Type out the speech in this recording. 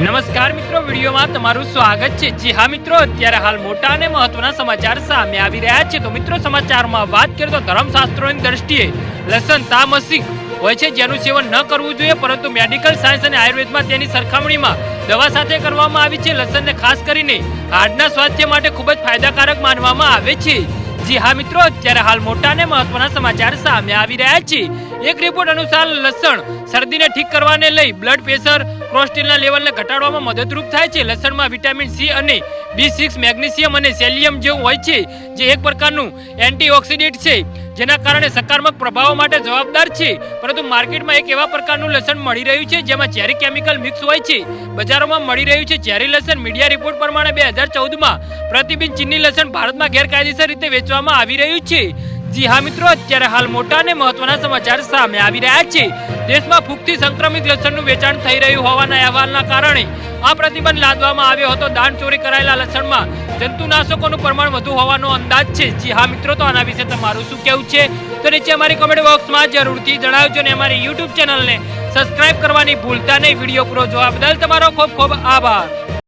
નમસ્કાર મિત્રો, વિડીયોમાં તમારું સ્વાગત છે. જી હા મિત્રો, અત્યારે હાલ મોટા અને મહત્વના સમાચાર સામે આવી રહ્યા છે. તો મિત્રો, સમાચારમાં વાત કરીએ તો ધર્મશાસ્ત્રોની દ્રષ્ટિએ લસણ તામસિક હોય છે, જેનું સેવન ન કરવું જોઈએ, પરંતુ મેડિકલ સાયન્સ અને આયુર્વેદમાં તેની સરખામણીમાં દવા સાથે કરવામાં આવી છે. લસણને ખાસ કરીને હાડના સ્વાસ્થ્ય માટે ખૂબ જ ફાયદાકારક માનવામાં આવે છે. જી હા મિત્રો, અત્યારે હાલ મોટા અને મહત્વના સમાચાર સામે આવી રહ્યા છે. એક રિપોર્ટ અનુસાર લસણ શરદીને ઠીક કરવાને લઈ બ્લડ પ્રેશર કોલેસ્ટ્રોલના લેવલને ઘટાડવામાં મદદરૂપ થાય છે. લસણમાં વિટામિન સી અને બી સિક્સ મેગ્નેશિયમ અને સેલિયમ જેવું હોય છે, જે એક પ્રકારનું એન્ટીઓક્સિડન્ટ છે. જેના કારણે સકારાત્મક પ્રભાવો માટે જવાબદાર છે. પરંતુ માર્કેટમાં એક એવા પ્રકારનું લસણ મળી રહ્યું છે, જેમાં ઝેરી કેમિકલ મિક્સ હોય છે. બજારોમાં મળી રહ્યું છે ઝેરી લસણ. મીડિયા રિપોર્ટ પ્રમાણે બે હજાર ચૌદમાં પ્રતિબિંબ ચીની લસણ ભારતમાં ગેરકાયદેસર રીતે વેચવામાં આવી રહ્યું છે. જી હા મિત્રો, અત્યારે હાલ મોટા અને મહત્વના સમાચાર સામે આવી રહ્યા છે. દેશમાં ફૂગથી સંક્રમિત લસણનું વેચાણ થઈ રહ્યું હોવાના અહેવાલના કારણે આ પ્રતિબંધ લાદવામાં આવ્યો હતો. દાન ચોરી કરાયેલા લસણમાં જંતુનાશકોનું પ્રમાણ વધુ હોવાનો અંદાજ છે. જી હા મિત્રો, તો આના વિશે તમારું શું કહેવું છે? તો નીચે અમારી કમેન્ટ બોક્સમાં જરૂરથી જણાવજો ને અમારી યુટ્યુબ ચેનલને સબસ્ક્રાઇબ કરવાની ભૂલતા નહીં. વીડિયો પૂરો જોવા બદલ તમારો ખૂબ ખૂબ આભાર.